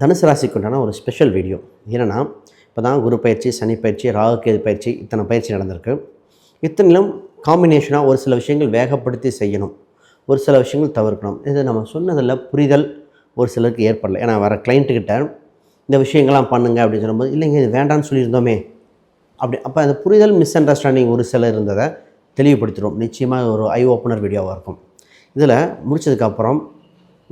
தனுசு ராசிக்குண்டான ஒரு special video என்னென்னா இப்போ தான் குரு பயிற்சி சனி பயிற்சி ராகுகேது பயிற்சி இத்தனை பயிற்சி நடந்திருக்கு. இத்தனையிலும் காம்பினேஷனாக ஒரு சில விஷயங்கள் வேகப்படுத்தி செய்யணும். ஒரு சில விஷயங்கள் தவிர்க்கணும். இது நம்ம சொன்னதில் புரிதல் ஒரு சிலருக்கு ஏற்படல. ஏன்னா வர கிளைண்ட்டுக்கிட்ட இந்த விஷயங்கள்லாம் பண்ணுங்க அப்படின்னு சொல்லும்போது இல்லைங்க இது வேண்டாம்னு சொல்லியிருந்தோமே. அப்படி அப்போ அந்த புரிதல் மிஸ் அண்டர்ஸ்டாண்டிங் ஒரு சிலர் இருந்ததை தெளிவுபடுத்திடும். நிச்சயமாக ஒரு ஐ ஓப்பனர் வீடியோவாக இருக்கும். இதில் முடித்ததுக்கப்புறம்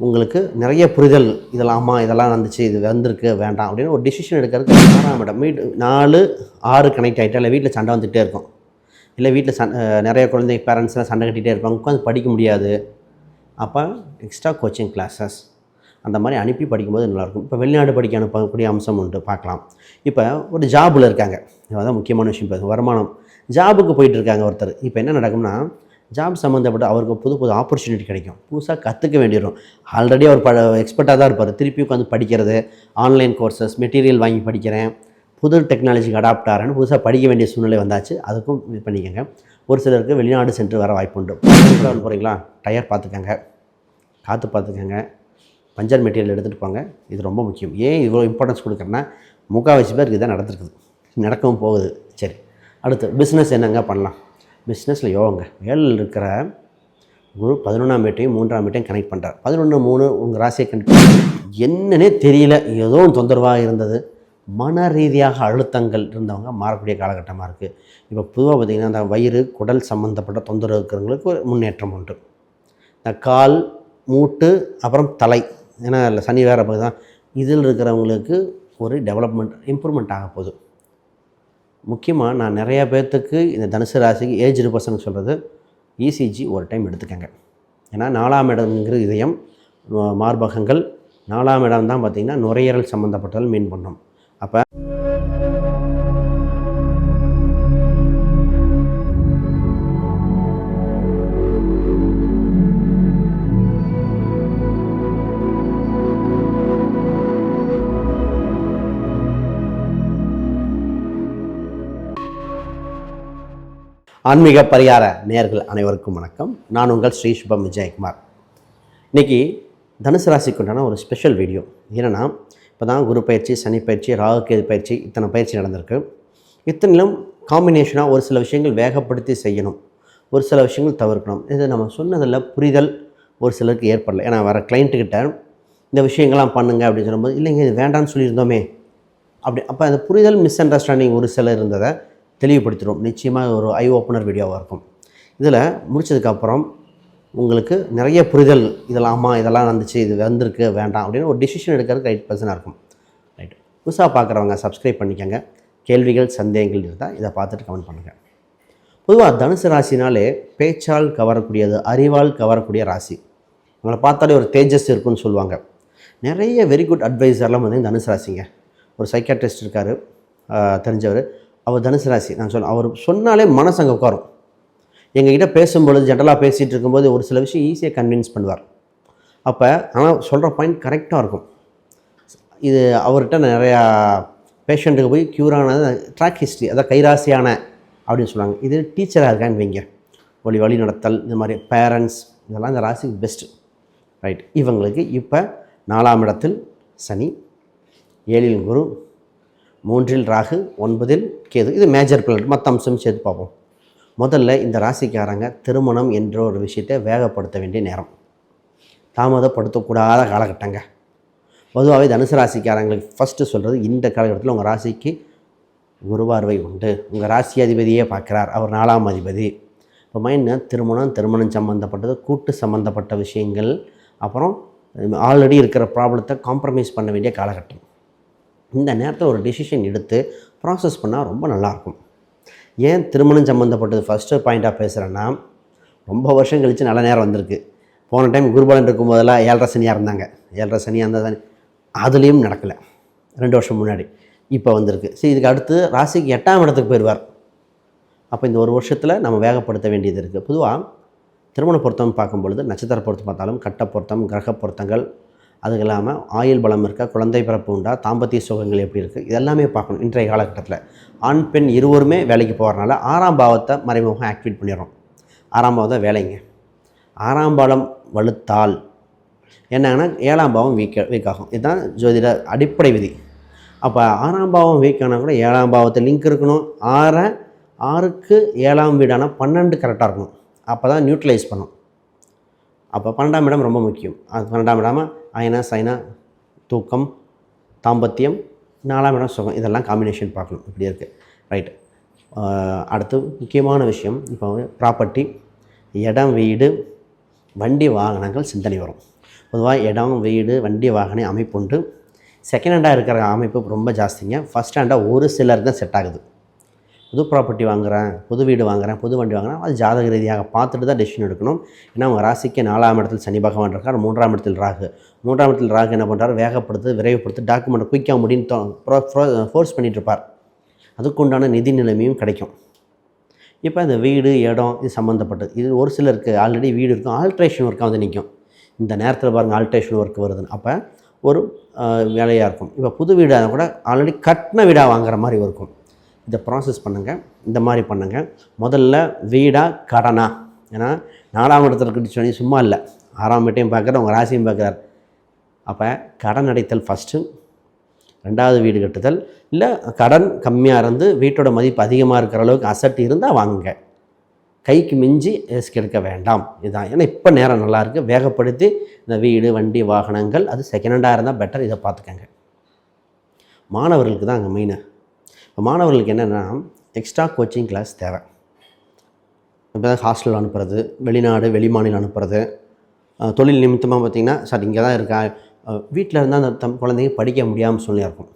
உங்களுக்கு நிறைய புரிதல் இதெல்லாம் ஆமா இதெல்லாம் வந்துச்சு இது வந்திருக்கு வேண்டாம் அப்படின்னு ஒரு டிசிஷன் எடுக்கிறதுக்கு ஆறாம் மேடம். வீட்டு நாலு ஆறு கனெக்ட் ஆகிட்டா இல்லை வீட்டில் சண்டை வந்துகிட்டே இருக்கும். இல்லை வீட்டில் சண் நிறைய குழந்தை பேரண்ட்ஸ்லாம் சண்டை கட்டிகிட்டே இருப்பாங்க. உட்காந்து படிக்க முடியாது. அப்போ எக்ஸ்ட்ரா கோச்சிங் கிளாஸஸ் அந்த மாதிரி அனுப்பி படிக்கும்போது நல்லாயிருக்கும். இப்போ வெளிநாடு படிக்க அனுப்பக்கூடிய அம்சம் உண்டு பார்க்கலாம். இப்போ ஒரு ஜாபில் இருக்காங்க. அதான் முக்கியமான விஷயம். வருமானம். ஜாபுக்கு போயிட்டு இருக்காங்க ஒருத்தர். இப்போ என்ன நடக்கும்னா ஜாப் சம்மந்தப்பட்ட அவருக்கு புது புது ஆப்பர்ச்சுனிட்டி கிடைக்கும். புதுசாக கற்றுக்க வேண்டிடும் ஆல்ரெடி அவர் ப எக்ஸ்பர்ட்டாக தான் இருப்பார். திருப்பி உட்காந்து படிக்கிறது ஆன்லைன் கோர்சஸ் மெட்டீரியல் வாங்கி படிக்கிறேன் புது டெக்னாலஜிக்கு அடாப்ட் ஆகிறேன்னு புதுசாக படிக்க வேண்டிய சூழ்நிலை வந்தாச்சு. அதுக்கும் இது பண்ணிக்கோங்க. ஒரு சிலருக்கு வெளிநாடு சென்று வர வாய்ப்பு உண்டு. போகிறீங்களா டயர் பார்த்துக்கோங்க. காற்று பார்த்துக்கோங்க. பஞ்சர் மெட்டீரியல் எடுத்துகிட்டு போங்க. இது ரொம்ப முக்கியம். ஏன் இவ்வளோ இம்பார்ட்டன்ஸ் கொடுக்குறேன்னா முக்கால்வாசி பேருக்கு இதான் நடந்திருக்குது. நடக்கவும் போகுது. சரி. அடுத்து பிஸ்னஸ் என்னங்க பண்ணலாம்? பிஸ்னஸில் யோகங்க வேலையில் இருக்கிற குரு பதினொன்றாம் வீட்டையும் மூன்றாம் வீட்டையும் கனெக்ட் பண்ணுறார் பதினொன்று மூணு உங்கள் ராசியை கனெக்ட் என்னன்னே தெரியல. ஏதோ ஒரு தொந்தரவாக இருந்தது. மன ரீதியாக அழுத்தங்கள் இருந்தவங்க மாறக்கூடிய காலகட்டமாக இருக்குது இப்போ பொதுவாக பார்த்திங்கன்னா அந்த வயிறு குடல் சம்மந்தப்பட்ட தொந்தரவு இருக்கிறவங்களுக்கு ஒரு முன்னேற்றம் உண்டு. இந்த கால் மூட்டு அப்புறம் தலை ஏன்னா அதில் சனி வேறு பகுதி தான். இதில் இருக்கிறவங்களுக்கு ஒரு டெவலப்மெண்ட் இம்ப்ரூவ்மெண்ட் ஆக போகுது. முக்கியமாக நான் நிறையா பேர்த்துக்கு இந்த தனுசு ராசிக்கு ஏஜ்டு பர்சன் சொல்கிறது இசிஜி ஒரு டைம் எடுத்துக்கங்க. ஏன்னா நாலாம் இடம்ங்கிற இதயம் மார்பகங்கள் நாலாம் இடம் தான் பார்த்திங்கன்னா நுரையீரல் சம்மந்தப்பட்டதால் மீன் பண்ணும். அப்போ ஆன்மீக பரிகார நேயர்கள் அனைவருக்கும் வணக்கம். நான் உங்கள் ஸ்ரீ சுபம் விஜயகுமார். இன்றைக்கி தனுசு ராசிக்கு உண்டான ஒரு ஸ்பெஷல் வீடியோ என்னென்னா இப்போ தான் குரு பயிற்சி சனி பயிற்சி ராகுகேது பயிற்சி இத்தனை பயிற்சி நடந்திருக்கு. இத்தனையிலும் காம்பினேஷனாக ஒரு சில விஷயங்கள் வேகப்படுத்தி செய்யணும். ஒரு சில விஷயங்கள் தவிர்க்கணும். இது நம்ம சொன்னதில் புரிதல் ஒரு சிலருக்கு ஏற்படல. ஏன்னா வர கிளைண்ட்டுக்கிட்ட இந்த விஷயங்கள்லாம் பண்ணுங்க அப்படின்னு சொல்லும்போது இல்லைங்க இது வேண்டாம்னு சொல்லியிருந்தோமே. அப்படி அப்போ அந்த புரிதல் மிஸ் அண்டர்ஸ்டாண்டிங் ஒரு சிலர் இருந்ததை தெளிவுபடுத்திடும். நிச்சயமாக ஒரு ஐ ஓப்பனர் வீடியோவாக இருக்கும். இதில் முடித்ததுக்கப்புறம் உங்களுக்கு நிறைய புரிதல் இதெல்லாம் இதெல்லாம் வந்துச்சு இது வந்திருக்கு வேண்டாம் அப்படின்னு ஒரு டிசிஷன் எடுக்கிறது ரைட் பர்சனாக இருக்கும். ரைட் புதுசாக பார்க்குறவங்க சப்ஸ்கிரைப் பண்ணிக்கோங்க. கேள்விகள் சந்தேகங்கள் இருந்தால் இதை பார்த்துட்டு கமெண்ட் பண்ணுங்கள் பொதுவாக தனுசு ராசினாலே பேச்சால் கவரக்கூடியது அறிவால் கவரக்கூடிய ராசி. உங்களை பார்த்தாலே ஒரு தேஜஸ் இருக்குன்னு சொல்லுவாங்க. நிறைய வெரி குட் அட்வைசர்லாம் வந்து தனுசு ராசிங்க. ஒரு சைக்காட்ரிஸ்ட் இருக்கார். தெரிஞ்சவர். அவர் தனுசு ராசி. நான் சொன்ன அவர் சொன்னாலே மனசு அங்கே உட்காரும். எங்ககிட்ட பேசும்பொழுது ஜென்ரலாக பேசிகிட்டு இருக்கும்போது ஒரு சில விஷயம் ஈஸியாக கன்வின்ஸ் பண்ணுவார். அப்போ ஆனால் சொல்கிற பாயிண்ட் கரெக்டாக இருக்கும். இது அவர்கிட்ட நிறையா பேஷண்ட்டுக்கு போய் க்யூரானது ட்ராக் ஹிஸ்ட்ரி அதாவது கைராசியான அப்படின்னு சொல்லுவாங்க. இது டீச்சராக இருக்கான்னு வைங்க. வழி வழி நடத்தல் இந்த மாதிரி பேரண்ட்ஸ் இதெல்லாம் இந்த ராசிக்கு பெஸ்ட்டு ரைட் இவங்களுக்கு இப்போ நாலாம் இடத்தில் சனி ஏழில் குரு மூன்றில் ராகு ஒன்பதில் கேது. இது மேஜர் பிளானட் மற்ற அம்சம் சேர்த்து பார்ப்போம். முதல்ல இந்த ராசிக்காரங்க திருமணம் என்ற ஒரு விஷயத்தை வேகப்படுத்த வேண்டிய நேரம். தாமதப்படுத்தக்கூடாத காலகட்டங்க. பொதுவாகவே தனுசு ராசிக்காரங்களுக்கு ஃபஸ்ட்டு சொல்கிறது இந்த காலகட்டத்தில் உங்கள் ராசிக்கு குருவார்வை உண்டு. உங்கள் ராசி அதிபதியே பார்க்குறார். அவர் நாலாம் அதிபதி. இப்போ மைண்ட் திருமணம் திருமணம் சம்மந்தப்பட்டது கூட்டு சம்மந்தப்பட்ட விஷயங்கள் அப்புறம் ஆல்ரெடி இருக்கிற ப்ராப்ளத்தை காம்ப்ரமைஸ் பண்ண வேண்டிய காலகட்டம். இந்த நேரத்தில் ஒரு டிசிஷன் எடுத்து ப்ராசஸ் பண்ணால் ரொம்ப நல்லாயிருக்கும் ஏன் திருமணம் சம்மந்தப்பட்டது ஃபஸ்ட்டு பாயிண்ட்டாக பேசுகிறேன்னா ரொம்ப வருஷம் கழித்து நல்ல நேரம் வந்திருக்கு. போன டைம் குருபாலன் இருக்கும்போதெல்லாம் ஏழரை சனியாக இருந்தாங்க. ஏழரை சனியாக இருந்தால் சனி அதுலேயும் நடக்கலை. ரெண்டு வருஷம் முன்னாடி இப்போ வந்திருக்கு. சரி இதுக்கு அடுத்து ராசிக்கு எட்டாம் இடத்துக்கு போயிடுவார். அப்போ இந்த ஒரு வருஷத்தில் நம்ம வேகப்படுத்த வேண்டியது இருக்குது பொதுவாக திருமண பொருத்தம் பார்க்கும் பொழுது நட்சத்திர பொருத்தம் பார்த்தாலும் கட்ட பொருத்தம் கிரக பொருத்தங்கள் அதுக்கு இல்லாமல் ஆயுள் பலம் இருக்கா குழந்தை பிறப்பு உண்டா தாம்பத்திய சுகங்கள் எப்படி இருக்குது இதெல்லாமே பார்க்கணும் இன்றைய காலகட்டத்தில். ஆண் பெண் இருவருமே வேலைக்கு போகிறனால ஆறாம் பாவத்தை மறைமுகம் ஆக்டிவேட் பண்ணிடுறோம். ஆறாம் பாவம் தான் வேலைங்க. ஆறாம் பாலம் வலுத்தால் என்னங்கன்னா ஏழாம் பாவம் வீக்க வீக் ஆகும் இதுதான் ஜோதிட அடிப்படை விதி. அப்போ ஆறாம் பாவம் வீக் ஆனால் கூட ஏழாம் பாவத்தை லிங்க் இருக்கணும். ஆறை ஆறுக்கு ஏழாம் வீடான பன்னெண்டு கரெக்டாக இருக்கணும். அப்போ தான் நியூட்ரலைஸ் பண்ணும் அப்போ பன்னெண்டாம் இடம் ரொம்ப முக்கியம். அது பன்னெண்டாம் இடமாக அயனா சைனா தூக்கம் தாம்பத்தியம் நாலாம் இடம் சுகம். இதெல்லாம் காம்பினேஷன் பார்க்கணும். இப்படி இருக்குது ரைட்டு அடுத்து முக்கியமான விஷயம். இப்போ ப்ராப்பர்ட்டி இடம் வீடு வண்டி வாகனங்கள் சிந்தனை வரும். பொதுவாக இடம் வீடு வண்டி வாகன அமைப்பு உண்டு செகண்ட் ஹேண்டாக இருக்கிற அமைப்பு ரொம்ப ஜாஸ்திங்க. ஃபஸ்ட் ஹேண்டாக ஒரு சிலர் தான் செட் ஆகுது. புது ப்ராப்பர்ட்டி வாங்குறேன் புது வீடு வாங்குறேன் புது வண்டி வாங்குகிறேன் அது ஜாதக ரீதியாக பார்த்துட்டு தான் டெசிஷன் எடுக்கணும். ஏன்னா அவங்க ராசிக்கு நாலாம் இடத்தில் சனி பகவான் இருக்கார் மூன்றாம் இடத்தில் ராகு. மூன்றாம் இடத்தில் ராகு என்ன பண்ணுறாரு வேகப்படுத்து விரைவுபடுத்து டாக்குமெண்ட் குயிக்காக முடின்னு ஃபோர்ஸ் பண்ணிகிட்டு இருப்பார். அதுக்குண்டான நிதி நிலைமையும் கிடைக்கும். இப்போ இந்த வீடு இடம் இது சம்மந்தப்பட்டது இது ஒரு சிலருக்கு ஆல்ரெடி வீடு இருக்கும் ஆல்ட்ரேஷன் ஒர்க்காக வந்து நிற்கும் இந்த நேரத்தில் பாருங்கள் ஆல்ட்ரேஷன் ஒர்க் வருதுன்னு. அப்போ ஒரு வேலையாக இருக்கும். இப்போ புது வீடாக கூட ஆல்ரெடி கட்டின வீடாக வாங்குற மாதிரி இருக்கும். இதை ப்ராசஸ் பண்ணுங்கள் இந்த மாதிரி பண்ணுங்கள் முதல்ல வீடாக கடனா. ஏன்னா நாலாம் இடத்துல கிட்ட சும்மா இல்லை. ஆறாம் வீட்டையும் பார்க்குற உங்கள் ராசியும் பார்க்குறார். அப்போ கடன் அடைத்தல் ஃபஸ்ட்டு ரெண்டாவது வீடு கட்டுதல் இல்லை கடன் கம்மியாக இருந்து வீட்டோட மதிப்பு அதிகமாக இருக்கிற அளவுக்கு அசட் இருந்தால் வாங்குங்க. கைக்கு மிஞ்சி ரிஸ்க் எடுக்க வேண்டாம். இதுதான் ஏன்னா இப்போ நேரம் நல்லாயிருக்கு வேகப்படுத்தி இந்த வீடு வண்டி வாகனங்கள் அது செகண்ட் ஹேண்டாக இருந்தால் பெட்டர் இதை பார்த்துக்கங்க. மாணவர்களுக்கு தான் அங்கே மெயின் மாணவர்களுக்கு என்னென்னா எக்ஸ்ட்ரா கோச்சிங் கிளாஸ் தேவை. இப்போ தான் ஹாஸ்டல் அனுப்புறது வெளிநாடு வெளிமாநிலம் அனுப்புறது தொழில் நிமித்தமாக பார்த்திங்கன்னா சார் இங்கே தான் இருக்கா? வீட்டில் இருந்தால் அந்த தம் குழந்தைங்க படிக்க முடியாமல் சூழ்நிலையாக இருக்கும்.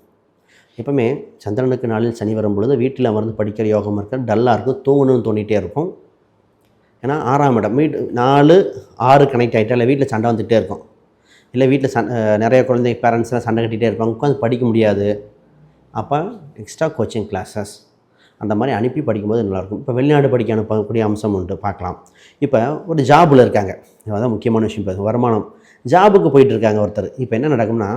எப்பவுமே சந்திரனுக்கு நாளில் சனி வரும் பொழுது வீட்டில் அமர்ந்து படிக்கிற யோகம் இருக்க டல்லாக இருக்கும் தூங்கணும்னு தோண்டிகிட்டே இருக்கும். ஏன்னா ஆறாம் இடம் வீட்டு நாலு ஆறு கனெக்ட் ஆகிட்டா இல்லை வீட்டில் சண்டை வந்துகிட்டே இருக்கும். இல்லை வீட்டில் சண்டை நிறைய குழந்தைங்க பேரண்ட்ஸ்லாம் சண்டை கட்டிகிட்டே இருப்பாங்க உட்காந்து படிக்க முடியாது. அப்போ எக்ஸ்ட்ரா கோச்சிங் கிளாஸஸ் அந்த மாதிரி அனுப்பி படிக்கும்போது நல்லாயிருக்கும். இப்போ வெளிநாடு படிக்க அனுப்பக்கூடிய அம்சம் உண்டு பார்க்கலாம். இப்போ ஒரு ஜாபில் இருக்காங்க. அதான் முக்கியமான விஷயம். இப்போ வருமானம். ஜாபுக்கு போயிட்டு இருக்காங்க ஒருத்தர். இப்போ என்ன நடக்கும்னா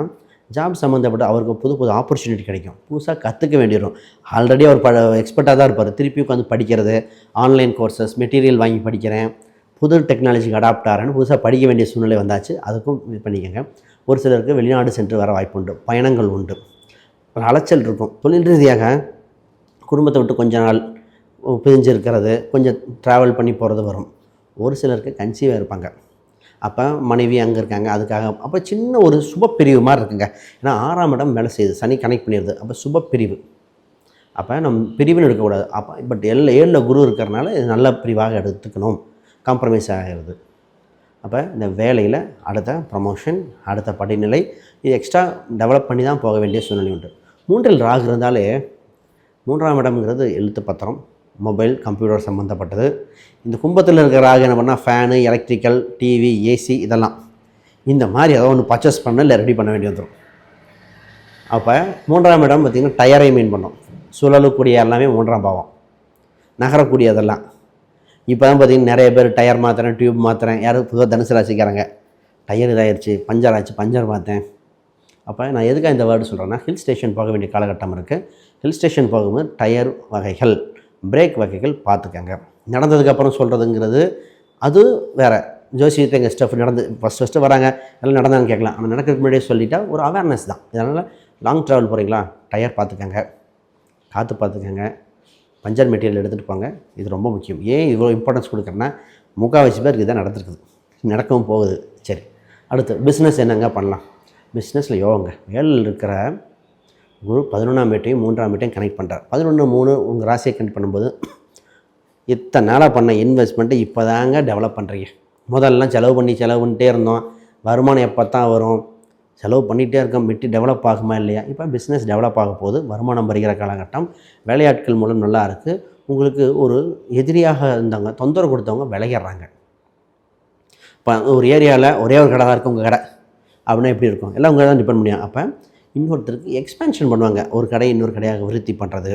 ஜாப் சம்மந்தப்பட்ட அவருக்கு புது புது ஆப்பர்ச்சுனிட்டி கிடைக்கும். புதுசாக கற்றுக்க வேண்டியிடும் ஆல்ரெடி அவர் ப எக்ஸ்பர்ட்டாக தான் இருப்பார். திருப்பி உட்காந்து படிக்கிறது ஆன்லைன் கோர்சஸ் மெட்டீரியல் வாங்கி படிக்கிறேன் புது டெக்னாலஜிக்கு அடாப்ட் ஆகிறேன்னு புதுசாக படிக்க வேண்டிய சூழ்நிலை வந்தாச்சு. அதுக்கும் இது பண்ணிக்கோங்க. ஒரு சிலருக்கு வெளிநாடு சென்று வர வாய்ப்பு உண்டு பயணங்கள் உண்டு. ஒரு அலைச்சல் இருக்கும். தொழில் ரீதியாக குடும்பத்தை விட்டு கொஞ்ச நாள் பிரிஞ்சு இருக்கிறது கொஞ்சம் ட்ராவல் பண்ணி போகிறது வரும். ஒரு சிலருக்கு கன்சீவாக இருப்பாங்க. அப்போ மனைவி அங்கே இருக்காங்க அதுக்காக. அப்போ சின்ன ஒரு சுப பிரிவு மாதிரி இருக்குங்க. ஏன்னா ஆறாம் இடம் வேலை செய்யுது. சனி கனெக்ட் பண்ணிடுது. அப்போ சுப பிரிவு. அப்போ நம்ம பிரிவுன்னு எடுக்கக்கூடாது. அப்போ பட் எல்ல ஏழில் குரு இருக்கிறனால இது நல்ல பிரிவாக எடுத்துக்கணும். காம்ப்ரமைஸ் ஆகிறது. அப்போ இந்த வேலையில் அடுத்த ப்ரமோஷன் அடுத்த படிநிலை இது எக்ஸ்ட்ரா டெவலப் பண்ணி தான் போக வேண்டிய சூழ்நிலை உண்டு. மூன்றில் ராகு இருந்தாலே மூன்றாம் இடம்ங்கிறது எழுத்து பத்திரம் மொபைல் கம்ப்யூட்டர் சம்மந்தப்பட்டது இந்த கும்பத்தில் இருக்கிற ராகு என்ன பண்ணால் ஃபேனு எலக்ட்ரிக்கல் டிவி ஏசி இதெல்லாம். இந்த மாதிரி ஏதோ ஒன்று பர்ச்சேஸ் பண்ண இல்லை ரெடி பண்ண வேண்டி வந்துடும் அப்போ மூன்றாம் இடம் பார்த்திங்கன்னா டயரை மீன் பண்ணும். சுழலக்கூடிய எல்லாமே மூன்றாம் பாவம். நகரக்கூடிய அதெல்லாம் இப்போ தான் பார்த்திங்கன்னா நிறைய பேர் டயர் மாற்றுறேன் டியூப் மாற்றுறேன் யாரும் புதுவாக தனுசு ராசிக்காரங்க. டயர் இதாகிடுச்சு பஞ்சர் ஆச்சு பஞ்சர் பார்த்தேன் அப்போ நான் எதுக்காக இந்த வேர்டு சொல்கிறேன்னா ஹில் ஸ்டேஷன் போக வேண்டிய காலகட்டம் இருக்குது ஹில் ஸ்டேஷன் போகும்போது டயர் வகைகள் பிரேக் வகைகள் பார்த்துக்கங்க. நடந்ததுக்கப்புறம் சொல்கிறதுங்கிறது அது வேறு. ஜோசியத்தை எங்கள் ஸ்டெஃப் நடந்து ஃபஸ்ட் ஃபஸ்ட்டு வராங்க. எல்லாம் நடந்தான்னு கேட்கலாம். ஆனால் நடக்கிறதுக்கு முன்னாடியே சொல்லிட்டா ஒரு அவேர்னஸ் தான். இதனால் லாங் ட்ராவல் போகிறீங்களா டயர் பார்த்துக்கங்க. காற்று பார்த்துக்கங்க. பஞ்சர் மெட்டீரியல் எடுத்துகிட்டு போங்க. இது ரொம்ப முக்கியம். ஏன் இவ்வளோ இம்பார்ட்டன்ஸ் கொடுக்குறேன்னா முக்கால்வாசி பேருக்கு இதான் நடந்திருக்குது. நடக்கவும் போகுது. சரி. அடுத்து பிஸ்னஸ் என்னங்க பண்ணலாம்? பிஸ்னஸில் யோகங்க வேலையில் இருக்கிற குரு பதினொன்றாம் வீட்டையும் மூன்றாம் வீட்டையும் கனெக்ட் பண்ணுறார் பதினொன்று மூணு உங்கள் ராசியை கனெக்ட் பண்ணும்போது இத்தனை நாளாக பண்ண இன்வெஸ்ட்மெண்ட்டை இப்போ தாங்க டெவலப் பண்ணுறீங்க முதல்லாம் செலவு பண்ணி செலவு பண்ணிட்டே இருந்தோம். வருமானம் எப்போ தான் வரும்? செலவு பண்ணிகிட்டே இருக்கோம். மிட்டி டெவலப் ஆகுமா இல்லையா? இப்போ பிஸ்னஸ் டெவலப் ஆக போது வருமானம் வருகிற காலகட்டம் வேலையாட்கள் மூலம் நல்லா இருக்குது உங்களுக்கு ஒரு எதிரியாக இருந்தவங்க தொந்தரவு கொடுத்தவங்க விளையிடுறாங்க இப்போ ஒரு ஏரியாவில் ஒரே ஒரு கடை தான் இருக்குது உங்கள் கடை. அப்படின்னா எப்படி இருக்கும்? எல்லாம் உங்களை தான் டிபெண்ட் பண்ணியும் அப்போ இன்னொருத்தருக்கு எக்ஸ்பென்ஷன் பண்ணுவாங்க. ஒரு கடை இன்னொரு கடையாக விருத்தி பண்ணுறது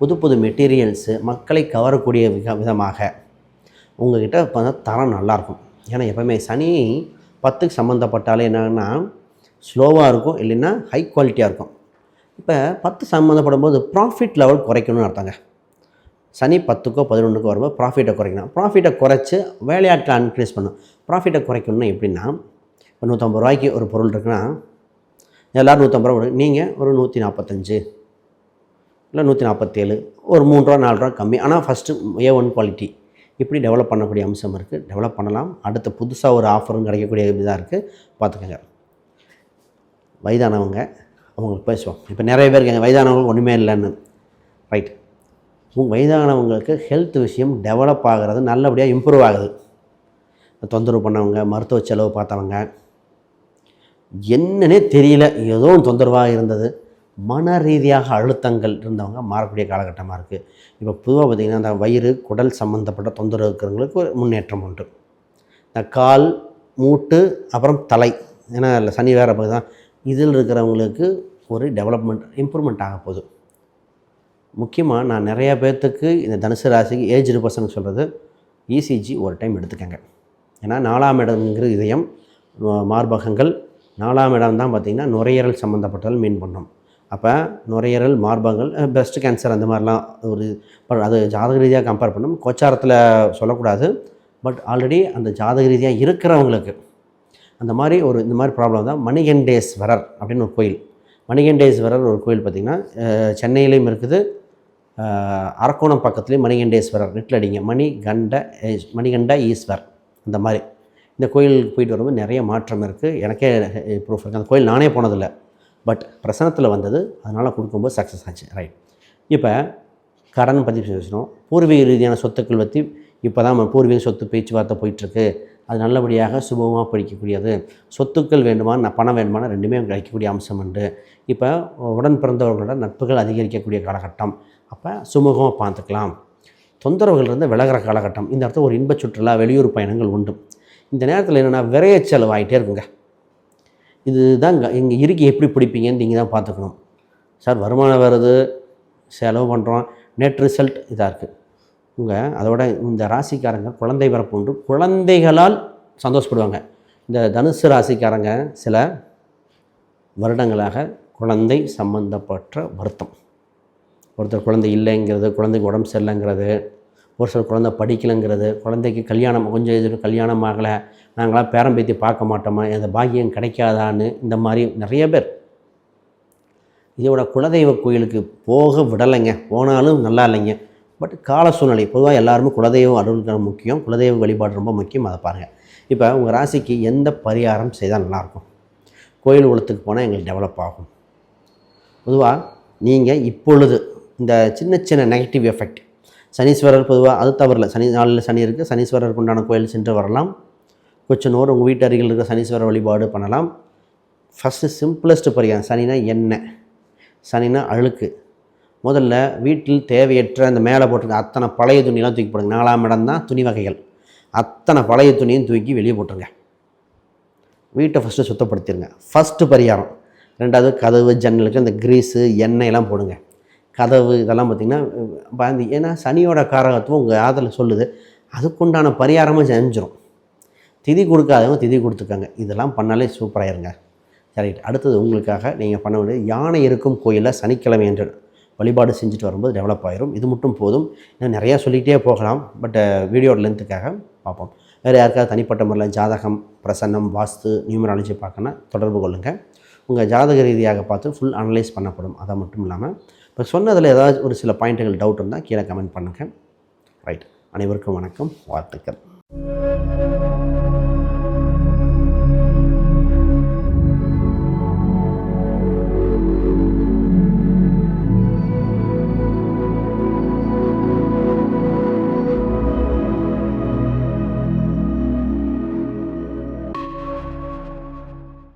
புது புது மெட்டீரியல்ஸு மக்களை கவரக்கூடிய விக விதமாக உங்கள்கிட்ட இப்போ தரம் நல்லாயிருக்கும் ஏன்னா எப்போவுமே சனி பத்துக்கு சம்மந்தப்பட்டாலே என்னன்னா ஸ்லோவாக இருக்கும் இல்லைன்னா ஹை குவாலிட்டியாக இருக்கும். இப்போ பத்து சம்மந்தப்படும் போது ப்ராஃபிட் லெவல் குறைக்கணும்னு அர்த்தங்க. சனி பத்துக்கோ பதினொன்றுக்கோ வரும்போது ப்ராஃபிட்டை குறைக்கணும். ப்ராஃபிட்டை குறைச்சி வேலையாட்களை இன்க்ரீஸ் பண்ணும் ப்ராஃபிட்டை குறைக்கணும்னா எப்படின்னா இப்போ நூற்றம்பது ரூபாய்க்கு ஒரு பொருள் இருக்குன்னா எல்லோரும் நூற்றம்பது ரூபா நீங்கள் ஒரு நூற்றி நாற்பத்தஞ்சு இல்லை நூற்றி நாற்பத்தேழு ஒரு மூணு ரூபா நாலு ரூபா கம்மி. ஆனால் ஃபஸ்ட்டு ஏ ஒன் குவாலிட்டி இப்படி டெவலப் பண்ணக்கூடிய அம்சம் இருக்குது டெவலப் பண்ணலாம். அடுத்து புதுசாக ஒரு ஆஃபரும் கிடைக்கக்கூடிய இதாக இருக்குது பார்த்துக்கோங்க. வயதானவங்க அவங்களுக்கு பேசுவோம். இப்போ நிறைய பேர் இருக்காங்க. வயதானவங்களுக்கு ஒன்றுமே இல்லைன்னு. ரைட் உங்கள் வயதானவங்களுக்கு ஹெல்த் விஷயம் டெவலப் ஆகிறது நல்லபடியாக இம்ப்ரூவ் ஆகுது. தொந்தரவு பண்ணவங்க மருத்துவ செலவு பார்த்தவங்க என்னன்னே தெரியல. ஏதோ ஒன்று தொந்தரவாக இருந்தது. மன ரீதியாக அழுத்தங்கள் இருந்தவங்க மாறக்கூடிய காலகட்டமாக இருக்குது இப்போ பொதுவாக பார்த்திங்கன்னா அந்த வயிறு குடல் சம்மந்தப்பட்ட தொந்தரவு இருக்கிறவங்களுக்கு ஒரு முன்னேற்றம் உண்டு. இந்த கால் மூட்டு அப்புறம் தலை ஏன்னா இல்லை சனி வேறு பகுதி தான். இதில் இருக்கிறவங்களுக்கு ஒரு டெவலப்மெண்ட் இம்ப்ரூவ்மெண்ட் ஆக போகுது. முக்கியமாக நான் நிறையா பேர்த்துக்கு இந்த தனுசு ராசிக்கு ஏஜ் பர்சன் சொல்கிறது இசிஜி ஒரு டைம் எடுத்துக்கங்க. ஏன்னா நாலாம் இடம்ங்கிற இதயம் மார்பகங்கள் நாலாம் இடம் தான் பார்த்திங்கன்னா நுரையீரல் சம்மந்தப்பட்டதில் மீன் பண்ணோம். அப்போ நுரையீரல் மார்பகங்கள் பிரஸ்ட் கேன்சர் அந்த மாதிரிலாம் ஒரு அது ஜாதக ரீதியாக கம்பேர் பண்ணும். கோச்சாரத்தில் சொல்லக்கூடாது. பட் ஆல்ரெடி அந்த ஜாதக ரீதியாக இருக்கிறவங்களுக்கு அந்த மாதிரி ஒரு இந்த மாதிரி ப்ராப்ளம் தான் மணிகண்டேஸ்வரர் அப்படின்னு ஒரு கோயில். மணிகண்டேஸ்வரர் ஒரு கோயில் பார்த்திங்கன்னா சென்னையிலையும் இருக்குது. அரக்கோணம் பக்கத்துலேயும் மணிகண்டேஸ்வரர் நெட்டில் அடிங்க. மணிகண்ட மணிகண்ட ஈஸ்வர் அந்த மாதிரி. இந்த கோயிலுக்கு போயிட்டு வரும்போது நிறைய மாற்றம் இருக்குது எனக்கே ப்ரூஃப் இருக்குது அந்த கோயில் நானே போனதில்லை. பட் பிரசனத்தில் வந்தது. அதனால் கொடுக்கும்போது சக்ஸஸ் ஆச்சு. ரைட் இப்போ கடன் பற்றி பேசணும் பூர்வீக ரீதியான சொத்துக்கள் பற்றி இப்போ தான் பூர்வீக சொத்து பேச்சுவார்த்தை போயிட்டுருக்கு. அது நல்லபடியாக சுபமாக படிக்கக்கூடியது. சொத்துக்கள் வேண்டுமான பணம் வேண்டுமான ரெண்டுமே கிடைக்கக்கூடிய அம்சம் உண்டு. இப்போ உடன் பிறந்தவர்களோட நட்புகள் அதிகரிக்கக்கூடிய காலகட்டம். அப்போ சுமூகமாக பார்த்துக்கலாம். தொந்தரவுகள் இருந்து விலகிற காலகட்டம். இந்த இடத்துல ஒரு இன்ப சுற்றுலா வெளியூர் பயணங்கள் உண்டு. இந்த நேரத்தில் என்னென்னா விரைய செலவு ஆகிட்டே இருக்குங்க. இதுதான் இங்கே இருக்கி எப்படி பிடிப்பீங்கன்னு நீங்கள் தான் பார்த்துக்கணும். சார் வருமானம் வருது செலவு பண்ணுறோம் நெட் ரிசல்ட் இதாக இருக்குது உங்கள் அதோட இந்த ராசிக்காரங்க குழந்தை பிறப்பு உண்டு. குழந்தைகளால் சந்தோஷப்படுவாங்க. இந்த தனுசு ராசிக்காரங்க சில வருடங்களாக குழந்தை சம்பந்தப்பட்ட வருத்தம். ஒருத்தர் குழந்தை இல்லைங்கிறது குழந்தைக்கு உடம்பு சரியில்லைங்கிறது ஒரு சில குழந்தை படிக்கலைங்கிறது குழந்தைக்கு கல்யாணம் கொஞ்சம் இது கல்யாணம் ஆகலை நாங்களாம் பேரம்பேத்தி பார்க்க மாட்டோமா அந்த பாக்கியம் கிடைக்காதான்னு இந்த மாதிரி நிறைய பேர். இதோட குலதெய்வ கோயிலுக்கு போக விடலைங்க போனாலும் நல்லா இல்லைங்க. பட் கால சூழ்நிலை பொதுவாக எல்லாருமே குலதெய்வம் அருள்கிற முக்கியம் குலதெய்வ வழிபாடு ரொம்ப முக்கியம் அதை பாருங்கள் இப்போ உங்கள் ராசிக்கு எந்த பரிகாரம் செய்தால் நல்லாயிருக்கும்? கோயில் குளத்துக்கு போனால் எங்களுக்கு டெவலப் ஆகும். பொதுவாக நீங்கள் இப்பொழுது இந்த சின்ன சின்ன நெகட்டிவ் எஃபெக்ட் சனீஸ்வரர் பொதுவாக அது தவறில்ல. சனி நாளில் சனி இருக்குது சனீஸ்வரருக்கு உண்டான கோயில் சென்று வரலாம். கொச்சனூர் உங்கள் வீட்டு அருகில் இருக்கிற சனீஸ்வரர் வழிபாடு பண்ணலாம். ஃபஸ்ட்டு சிம்பிளஸ்ட் பரிகாரம். சனினா எண்ணெய். சனினா அழுக்கு. முதல்ல வீட்டில் தேவையற்ற அந்த மேலே போட்டிருக்க அத்தனை பழைய துணியெல்லாம் தூக்கி போடுங்க. நாலாம் இடம் தான் துணி வகைகள். அத்தனை பழைய துணியும் தூக்கி வெளியே போட்டுருங்க. வீட்டை ஃபஸ்ட்டு சுத்தப்படுத்திடுங்க ஃபஸ்ட்டு பரிகாரம். ரெண்டாவது கதவு ஜன்னலுக்கு அந்த க்ரீஸு எண்ணெயெல்லாம் போடுங்க. கதவு இதெல்லாம் பார்த்திங்கன்னா பயந்து ஏன்னா சனியோட காரகத்துவம் உங்கள் ஆதரில் சொல்லுது. அதுக்குண்டான பரிகாரமும் செஞ்சிடும் திதி கொடுக்காதவங்க திதி கொடுத்துருக்காங்க இதெல்லாம் பண்ணாலே சூப்பராகிருங்க சரி அடுத்தது உங்களுக்காக நீங்கள் பண்ண வேண்டியது யானை இருக்கும் கோயிலில் சனிக்கிழமை என்று வழிபாடு செஞ்சுட்டு வரும்போது டெவலப் ஆயிரும். இது மட்டும் போதும். இன்னும் நிறையா சொல்லிகிட்டே போகலாம். பட் வீடியோட லென்த்துக்காக பார்ப்போம். வேறு யாருக்காவது தனிப்பட்ட முறையில் ஜாதகம் பிரசன்னம் வாஸ்து நியூமராலஜி பார்க்கணும் தொடர்பு கொள்ளுங்கள் உங்கள் ஜாதக ரீதியாக பார்த்து ஃபுல் அனலைஸ் பண்ணப்படும். அதை மட்டும் இல்லாமல் இப்போ சொன்னதில் ஏதாவது ஒரு சில பாயிண்ட்டுகள் டவுட் இருந்தால் கீழே கமெண்ட் பண்ணுங்கள் ரைட் அனைவருக்கும் வணக்கம். வாழ்த்துக்கள்.